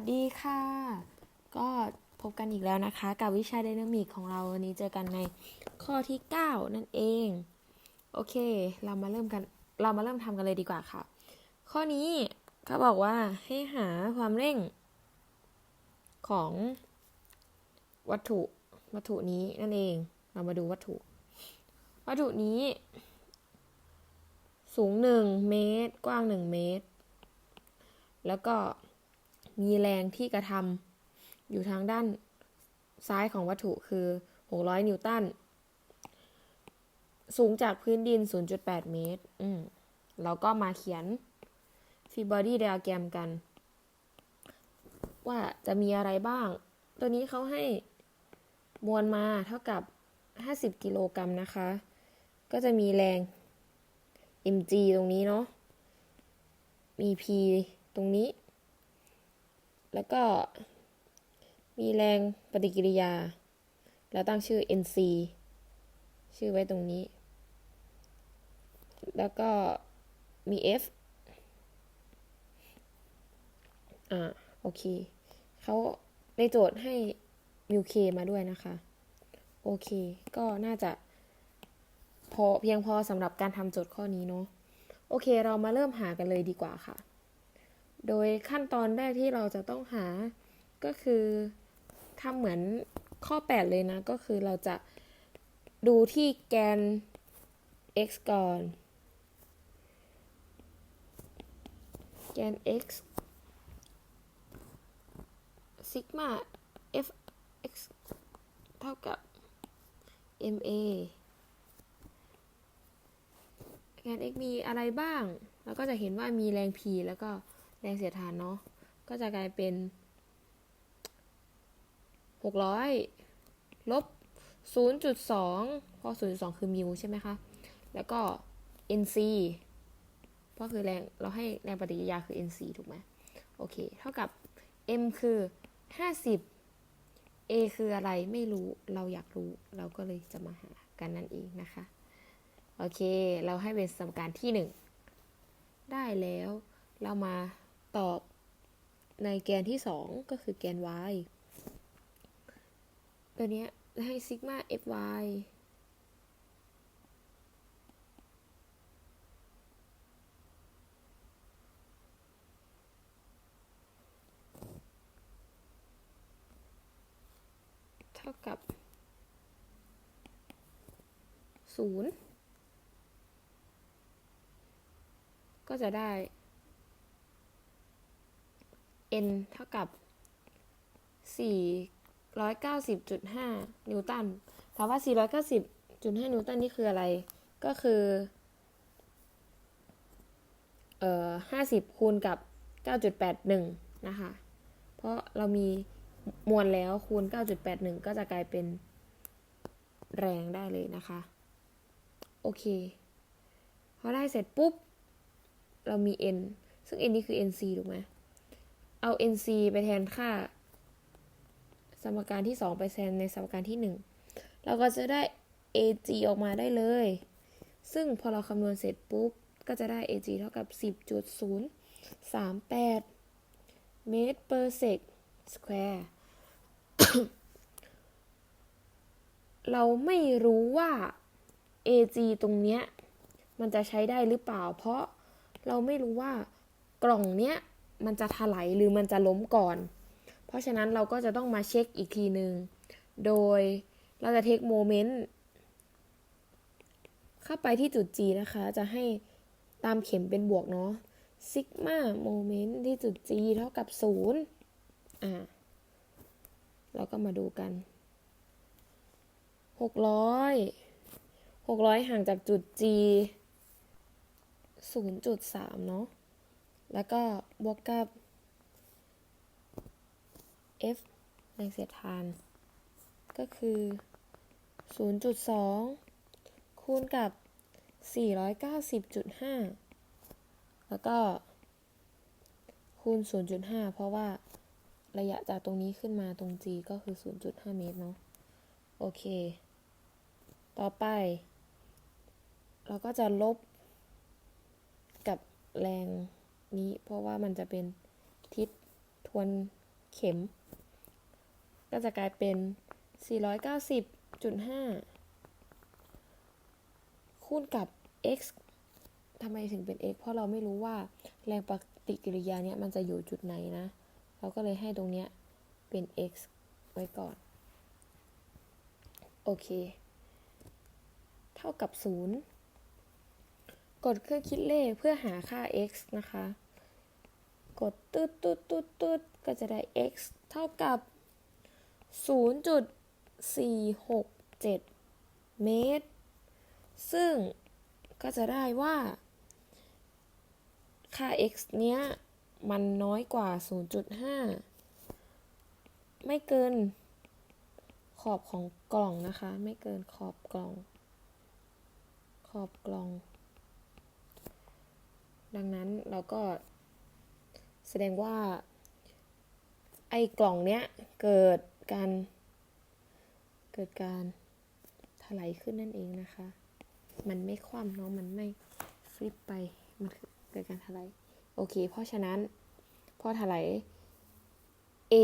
สดีค่ะ ก็พบกันอีกแล้วนะคะ กับวิชาไดนามิกของเราวันนี้เจอกันในข้อที่ 9 นั่นเอง โอเค เรามาเริ่มกันเรามาเริ่มทำกันเลยดีกว่าค่ะ ข้อนี้เขาบอกว่าให้หาความเร่งของวัตถุวัตถุนี้นั่นเอง เรามาดูวัตถุ วัตถุนี้ สูง 1 เมตร กว้าง 1 เมตร แล้วก็ มีแรงที่กระทำอยู่ทางด้านซ้ายของวัตถุคือ 600 นิวตัน สูงจากพื้นดิน 0.8 เมตร อืมเราก็มาเขียนฟีบอดี้ i ด a แกรมกัน ว่าจะมีอะไรบ้าง ตัวนี้เขาให้มวลมาเท่ากับ 50 กิโลกรัมนะคะ ก็จะมีแรง mg ตรงนี้เนาะมี p ตรงนี้ แล้วก็มีแรงปฏิกิริยา แล้วตั้งชื่อ NC ชื่อไว้ตรงนี้ แล้วก็มี F อ่า โอเค เขาในโจทย์ให้มิวเคมาด้วยนะคะ โอเค ก็น่าจะพอเพียงพอสำหรับการทำโจทย์ข้อนี้เนาะ โอเค เรามาเริ่มหากันเลยดีกว่าค่ะ โดยขั้นตอนแรกที่เราจะต้องหาก็คือทำเหมือนข้อ 8 เลยนะ ก็คือเราจะดูที่แกน x ก่อน แกน x ซิกมา f x เท่ากับ ma แกน x มีอะไรบ้าง แล้วก็จะเห็นว่ามีแรง p แล้วก็ แรงเสียดทานเนาะก็จะกลายเป็น600ลบ0.2เพราะ0.2คือมิวใช่ไหมคะ แล้วก็ NC ก็คือแรงเราให้แรงปฏิกิริยาคือ NC ถูกไหมโอเค เท่ากับ M คือ 50 A คืออะไรไม่รู้เราอยากรู้เราก็เลยจะมาหากันนั่นเองนะคะ โอเค เราให้เป็นสมการที่ 1 ได้แล้วเรามา ตอบในแกนที่ 2 ก็คือแกน y ตัวนี้ให้ซิกมา fy เท่ากับ 0 ก็จะได้ n เท่ากับ 490.5 นิวตัน ถามว่า 490.5 นิวตันนี่คืออะไร ก็คือ เอ่อ 50 คูณกับ 9.81 นะคะ เพราะเรามีมวลแล้วคูณ 9.81 ก็จะกลายเป็นแรงได้เลยนะคะ โอเค พอได้เสร็จปุ๊บ เรามี n ซึ่ง n นี่คือ nc ถูกไหม เอา nc ไปแทนค่า สมการที่ 2 ไปแทนในสมการที่ 1 เราก็จะได้ ag ออกมาได้เลย ซึ่งพอเราคำนวณเสร็จปุ๊บ ก็จะได้ ag เท่ากับ 10.038 เมตร per sec square เราไม่รู้ว่า ag ตรงเนี้ย มันจะใช้ได้หรือเปล่า เพราะเราไม่รู้ว่ากล่องเนี้ย มันจะถลายหรือมันจะล้มก่อน เพราะฉะนั้นเราก็จะต้องมาเช็คอีกทีหนึ่งโดยเราจะเทคโมเมนต์เข้าไปที่จุด G นะคะ จะให้ตามเข็มเป็นบวกเนาะซิกมาโมเมนต์ที่จุด G เท่ากับ 0 อ่าเราก็มาดูกัน 600 600 ห่างจากจุด G 0.3 เนาะ แล้วก็บวกกับ F แรงเสียดทาน ก็คือ 0.2 คูณกับ 490.5 แล้วก็คูณ 0.5 เพราะว่าระยะจากตรงนี้ขึ้นมาตรง G ก็คือ 0.5 เมตรเนาะ โอเค ต่อไป เราก็จะลบกับแรง นี้ เพราะว่ามันจะเป็นทิศทวนเข็ม ก็จะกลายเป็น 490.5 คูณกับ x ทำไมถึงเป็น x เพราะเราไม่รู้ว่าแรงปฏิกิริยาเนี่ยมันจะอยู่จุดไหนนะ เราก็เลยให้ตรงเนี้ยเป็น x ไว้ก่อน โอเค เท่ากับ 0 กดเครื่องคิดเลขเพื่อหาค่า x นะคะ กดตืดตืดตืดตืดก็จะได้ x เท่ากับ 0.467 เมตร ซึ่งก็จะได้ว่า ค่า x เนี้ย มันน้อยกว่า 0.5 ไม่เกินขอบของกล่องนะคะ ไม่เกินขอบกล่อง ขอบกล่อง ดังนั้นเราก็แสดงว่า ไอ้กล่องเนี้ยเกิดการ เกิดการถลายขึ้นนั่นเองนะคะ มันไม่คว่ำเนาะมันไม่ฟลิปไปมันเกิดการถลายโอเค เพราะฉะนั้นพอถลาย A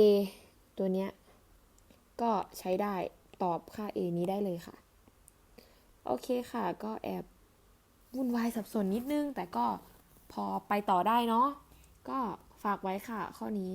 ตัวเนี้ยก็ใช้ได้ตอบค่า A นี้ได้เลยค่ะ โอเคค่ะ ก็แอบวุ่นวายสับสนนิดนึง แต่ก็ พอไปต่อได้เนาะก็ฝากไว้ค่ะข้อนี้